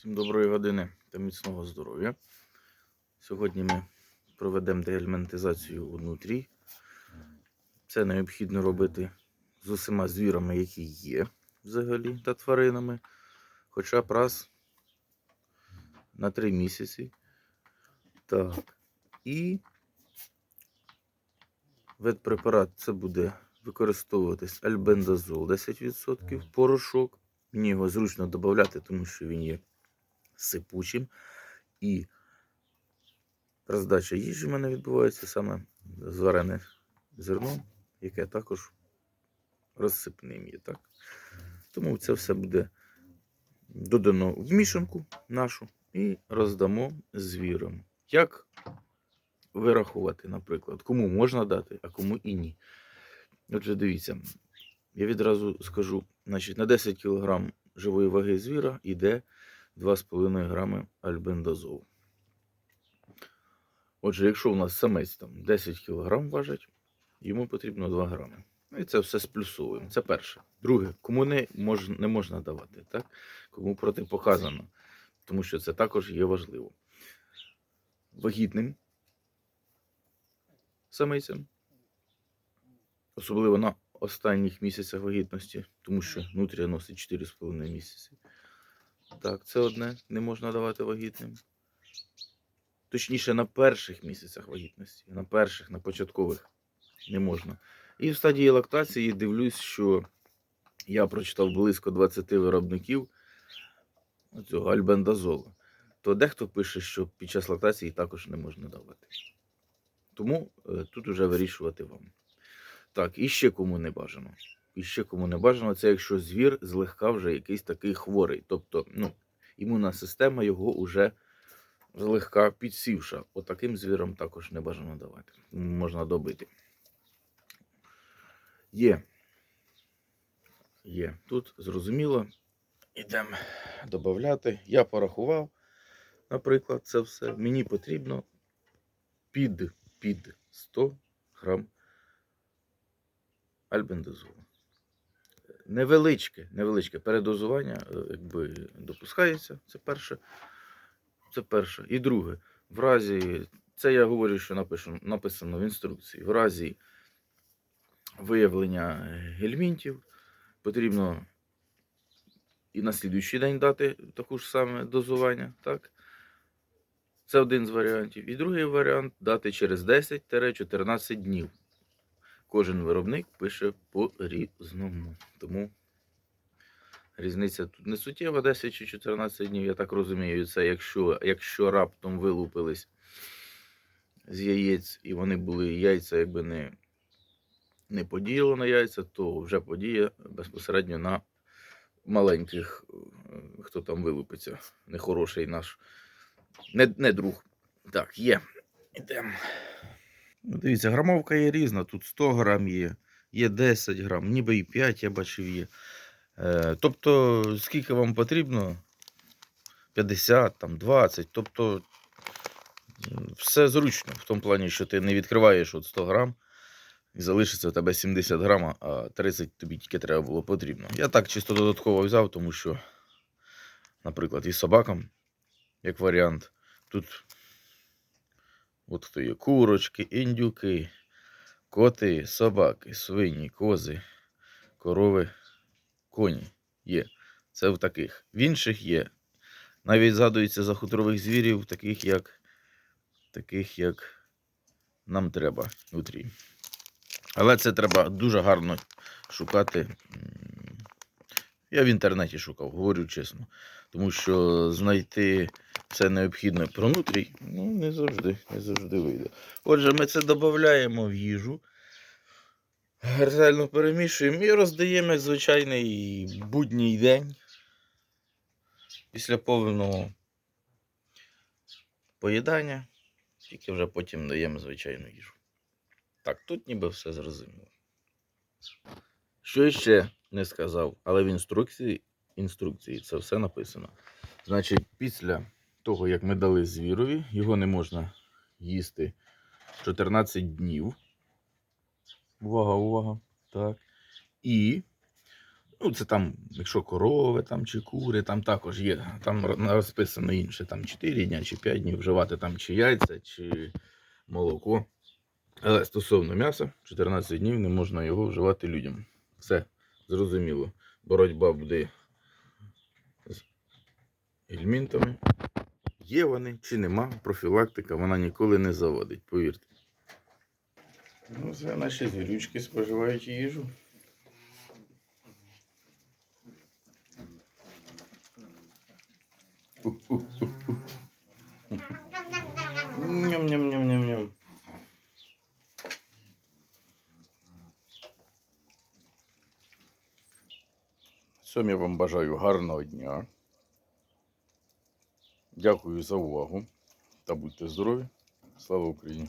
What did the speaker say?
Всім доброї години та міцного здоров'я. Сьогодні ми проведемо деельментизацію внутрі. Це необхідно робити з усіма звірами, які є взагалі, та тваринами. Хоча б раз на 3 місяці. Так. І ветпрепарат це буде використовуватись альбендазол 10% порошок. Мені його зручно додати, тому що він є сипучим. І роздача їжі в мене відбувається саме зварене зерно, яке також розсипним є. Так? Тому це все буде додано в мішанку нашу і роздамо звірам. Як вирахувати, наприклад, кому можна дати, а кому і ні. Отже, дивіться, я відразу скажу, значить, на 10 кг живої ваги звіра йде 2,5 грами альбендазолу. Отже, якщо у нас самець там 10 кг важить, йому потрібно 2 грами. Ну і це все сплюсовуємо. Це перше. Друге, кому не, мож, не можна давати, так? кому протипоказано, тому що це також є важливо. Вагітним самицям, особливо на останніх місяцях вагітності, тому що нутрія носить 4,5 місяці. Так, це одне не можна давати вагітним. Точніше, на перших місяцях вагітності, на перших, на початкових не можна. І в стадії лактації дивлюсь, що я прочитав близько 20 виробників цього альбендазолу. То дехто пише, що під час лактації також не можна давати. Тому е, тут уже вирішувати вам. Так, і ще кому не бажано. І ще кому не бажано, це якщо звір злегка вже якийсь такий хворий. Тобто, ну, імунна система його вже злегка підсівша. Отаким звірам також не бажано давати. Можна добити. Є. Є. Тут зрозуміло. Ідемо додати. Я порахував, наприклад, це все. Мені потрібно під, під 100 грам альбендазолу. Невеличке, невеличке передозування е, якби, допускається. Це перше. Це перше. І друге, в разі, це я говорю, що напишу, написано в інструкції. В разі виявлення гельмінтів потрібно і на слідуючий день дати таку ж саме дозування. Так? Це один з варіантів. І другий варіант дати через 10-14 днів. Кожен виробник пише по-різному. Тому різниця тут не суттєва, 10 чи 14 днів, я так розумію, це якщо, якщо раптом вилупились з яєць і вони були яйця, якби не, не подіяло на яйця, то вже подіє безпосередньо на маленьких, е, хто там вилупиться, нехороший наш, не, не друг. Так, є. Ідемо. Ну, Дивіться, грамовка є різна. Тут 100 грам є, є 10 грам, ніби і 5 я бачив є. Е, тобто, скільки вам потрібно? 50, там, 20. Тобто, все зручно в тому плані, що ти не відкриваєш от 100 грам і залишиться у тебе 70 грам, а 30 тобі тільки треба було потрібно. Я так чисто додатково взяв, тому що, наприклад, і собакам, як варіант, тут От хто є курочки, індюки, коти, собаки, свині, кози, корови, коні є. Це в таких. В інших є. Навіть згадується за хутрових звірів, таких як, таких як нам треба внутрі. Але це треба дуже гарно шукати. Я в інтернеті шукав, говорю чесно. Тому що знайти це необхідно про нутрій, ну не завжди, не завжди вийде. Отже, ми це додаємо в їжу, ретельно перемішуємо і роздаємо як звичайний будній день після повного поїдання, тільки вже потім даємо звичайну їжу. Так, тут ніби все зрозуміло. Що ще не сказав, але в інструкції, інструкції це все написано. Значить, після того, як ми дали звірові, його не можна їсти 14 днів. Увага, увага. Так. І Ну, це там, якщо корови там, чи кури, там також є. Там розписано інше, там 4 дня чи 5 днів вживати там чи яйця, чи молоко. Але стосовно м'яса, 14 днів не можна його вживати людям. Все зрозуміло. Боротьба буде з гельмінтами. Є вони чи нема, профілактика вона ніколи не заводить, повірте. Ну, це наші звірючки споживають їжу. Ням-ням-ням-ням-ням. Всім я вам бажаю гарного дня. Дякую за увагу та будьте здорові. Слава Україні!